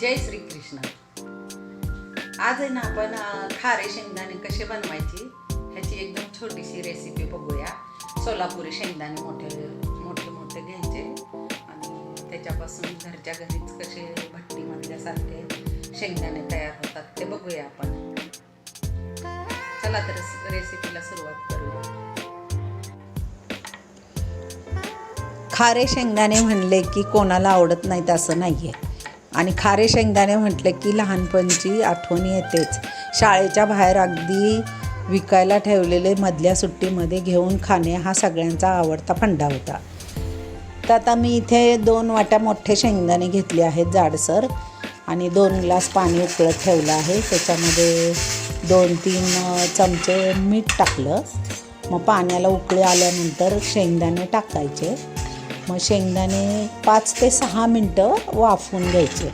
जय श्री कृष्ण आज आहे ना आपण खारे शेंगदाणे कसे बनवायचे ह्याची एकदम छोटीशी रेसिपी बघूया. सोलापुरी शेंगदाणे मोठे मोठे मोठे घ्यायचे. आणि त्याच्यापासून घरच्या घरीच कसे भट्टीमधल्यासारखे शेंगदाणे तयार होतात ते बघूया आपण. चला तर रेसिपीला सुरुवात करूया. खारे शेंगदाणे म्हणले की कोणाला आवडत नाहीत असं नाही आहे आणि खारे शेंगदाणे म्हटले की लहानपणची आठवण येतेच. शाळेच्या बाहेर अगदी विकायला ठेवलेले मधल्या सुट्टीमध्ये घेऊन खाणे हा सगळ्यांचा आवडता फंडा होता. तर आता मी इथे दोन वाट्या मोठे शेंगदाणे घेतले आहेत जाडसर आणि दोन ग्लास पाणी उकळत ठेवलं आहे. त्याच्यामध्ये दोन तीन चमचे मीठ टाकलं. मग पाण्याला उकळी आल्यानंतर शेंगदाणे टाकायचे. मग शेंगदाणे पाच ते सहा मिनटं वाफवून घ्यायचे.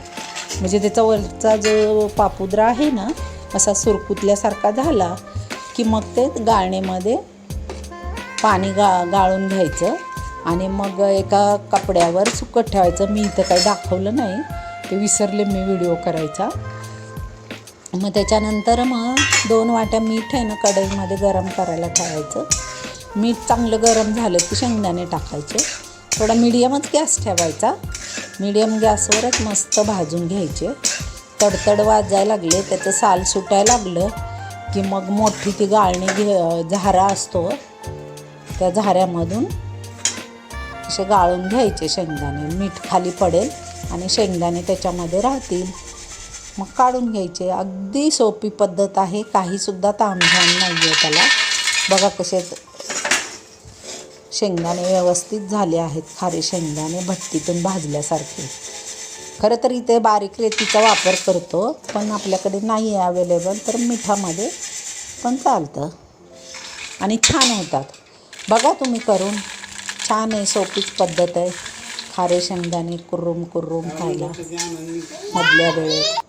म्हणजे त्याचा वरचा जो पापुद्रा आहे ना असा सुरकुतल्यासारखा झाला की मग ते गाळणीमध्ये पाणी गा गाळून घ्यायचं आणि मग एका कपड्यावर सुकत ठेवायचं. मी इथं काही दाखवलं नाही ते विसरले मी व्हिडिओ करायचा. मग त्याच्यानंतर मग दोन वाट्या मीठ आहे ना कढईमध्ये गरम करायला ठेवायचं. मीठ चांगलं गरम झालं की शेंगदाणे टाकायचे. थोडा मिडियमच गॅस ठेवायचा. मिडियम गॅसवरच मस्त भाजून घ्यायचे. तडतड वाजायला लागले त्याचं साल सुटायला लागलं की मग मोठी ती गाळणी घे झारा असतो. त्या झाऱ्यामधून असे गाळून घ्यायचे शेंगदाणे. मीठ खाली पडेल आणि शेंगदाणे त्याच्यामध्ये राहतील. मग काढून घ्यायचे. अगदी सोपी पद्धत आहे. काहीसुद्धा तामझाम नाही आहे त्याला. बघा कसे शेंगदाणे व्यवस्थित झाले आहेत. खारे शेंगदाणे भट्टीतून भाजल्यासारखे. खरं तर इथे बारीक रेतीचा वापर करतो पण आपल्याकडे नाही आहे अवेलेबल तर मिठामध्ये पण चालतं. आणि छान होतात. बघा तुम्ही करून. छान आहे सोपीच पद्धत आहे. खारे शेंगदाणे कुर्रुम कुर्रुम खायला. मधल्या वेळेत.